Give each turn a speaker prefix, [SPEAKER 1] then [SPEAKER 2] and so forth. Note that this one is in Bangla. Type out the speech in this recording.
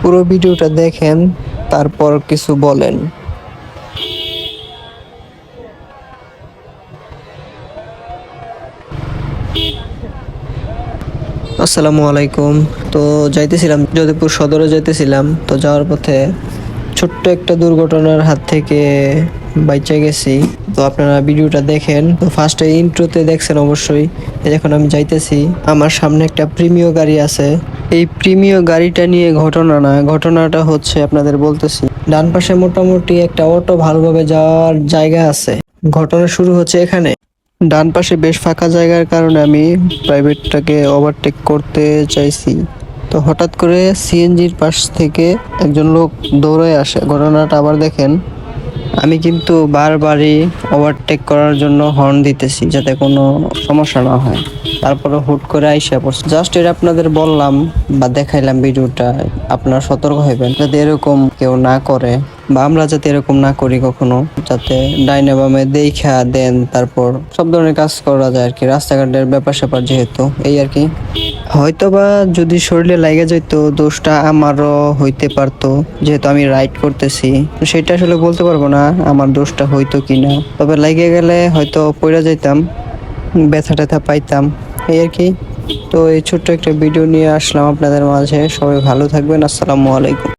[SPEAKER 1] পুরো ভিডিওটা দেখেন, তারপর কিছু বলেন। আসসালামু আলাইকুম। তো যাইতেছিলাম, যদিপুর সদরে যাইতেছিলাম। তো যাওয়ার পথে ছোট্ট একটা দুর্ঘটনার হাত থেকে বাইচে গেছি। তো আপনারা ভিডিওটা দেখেন। তো ফার্স্টে ইন্ট্রোতে দেখছেন অবশ্যই। এখন আমি যাইতেছি, আমার সামনে একটা প্রিমিয় গাড়ি আছে। এই প্রিমিয় গাড়িটা নিয়ে ঘটনা না, ঘটনাটা হচ্ছে আপনাদের বলতেছি। ডান পাশে মোটামুটি একটা অটো ভালোভাবে যাওয়ার জায়গা আছে। ঘটনা শুরু হচ্ছে এখানে। ডান পাশে বেশ ফাঁকা জায়গার কারণে আমি প্রাইভেটটাকে ওভারটেক করতে চাইছি। তো হঠাৎ করে সিএনজির পাশ থেকে একজন লোক দৌড়ে আসে। ঘটনাটা আবার দেখেন। আমি কিন্তু বারবারই ওভারটেক করার জন্য হর্ন দিতেছি যাতে কোনো সমস্যা না হয়। তারপরে হুট করে আইসা পড়ছে। জাস্ট এটা আপনাদের বললাম বা দেখাইলাম ভিডিওটা, আপনারা সতর্ক হইবেন। যাতে এরকম কেউ না করে বা আমরা যাতে এরকম না করি কখনো, যাতে ডাইনে বামে দেখা দেন, তারপর সব ধরনের কাজ করা যায় আর কি। রাস্তাঘাটের ব্যাপার স্যাপার যেহেতু, এই আর কি। হয়তোবা যদি শরীরে লাগে যেত দোষটা আমারও হইতে পারতো, যেহেতু আমি রাইড করতেছি। সেটা আসলে বলতে পারব না আমার দোষটা হইতো কিনা। তবে লাগে গেলে হয়তো পড়ে যাইতাম ব্যথা ট্যাথা পাইতাম। এই আর কি। তো এই ছোট্ট একটা ভিডিও নিয়ে আসলাম আপনাদের মাঝে। সবাই ভালো থাকবেন। আসসালামু আলাইকুম।